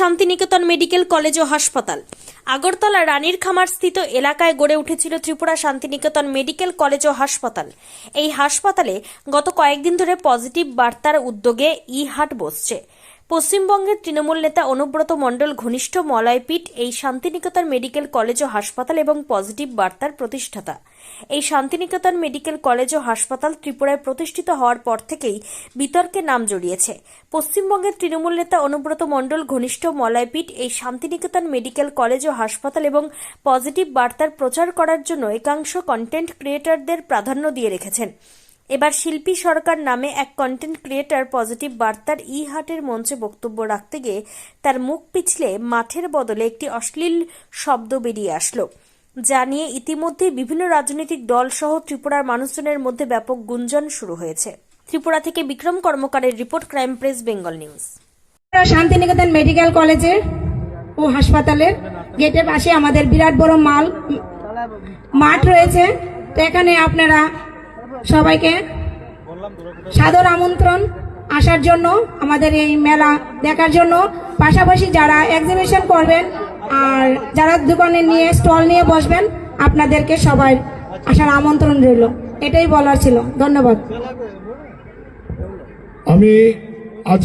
Santiniketan medical college ও হাসপাতাল। আগরতলা রানীর খামার স্থিত এলাকায় গড়ে উঠেছিল ত্রিপুরা শান্তিনিকেতন মেডিকেল কলেজ ও হাসপাতাল। এই হাসপাতালে গত কয়েকদিন ধরে পজিটিভ বার্তার উদ্যোগে ই হাট বসছে। পশ্চিমবঙ্গের তৃণমূল নেতা অনুব্রত মণ্ডল ঘনিষ্ঠ মলয়পীঠ, এই শান্তিনিকেতন মেডিকেল কলেজ ও হাসপাতাল এবং পজিটিভ বার্তার প্রতিষ্ঠাতা। এই শান্তিনিকেতন মেডিকেল কলেজ ও হাসপাতাল ত্রিপুরায় প্রতিষ্ঠিত হওয়ার পর থেকেই বিতর্কে নাম জড়িয়েছে। পশ্চিমবঙ্গের তৃণমূল নেতা অনুব্রত মণ্ডল ঘনিষ্ঠ মলয়পীঠ, এই শান্তিনিকেতন মেডিকেল কলেজ ও হাসপাতাল এবং পজিটিভ বার্তার প্রচার করার জন্য একাংশ কন্টেন্ট ক্রিয়েটরদের প্রাধান্য দিয়ে রেখেছেন। এবার শিল্পী সরকার নামে এক কন্টেন্ট ক্রিয়েটর পজিটিভ বার্তার ই হাটের মঞ্চে বক্তব্য রাখতে গিয়ে তার মুখ পিছলে মাঠের বদলে একটি অশ্লীল শব্দ বেরিয়ে আসলো। যা নিয়ে ইতিমধ্যেই বিভিন্ন রাজনৈতিক দল সহ ত্রিপুরার মানুষজনের মধ্যে ব্যাপক গুঞ্জন শুরু হয়েছে। ত্রিপুরা থেকে Bikram কর্মকারের report crime press, Bengal news. Santiniketan medical কলেজের ও হাসপাতালের গেটের পাশে আমাদের বিরাট বড় মাল, মাঠ রয়েছে। তো এখানে আপনারা সবাইকে সাদর আমন্ত্রণ আসার জন্য, আমাদের এই মেলা দেখার জন্য। পাশাপাশি যারা এক্সিবিশন করবেন আর যারা দোকানে নিয়ে স্টল নিয়ে বসবেন, আপনাদেরকে সবাই আসার আমন্ত্রণ রইল। এটাই বলার ছিল। ধন্যবাদ। আমি আজ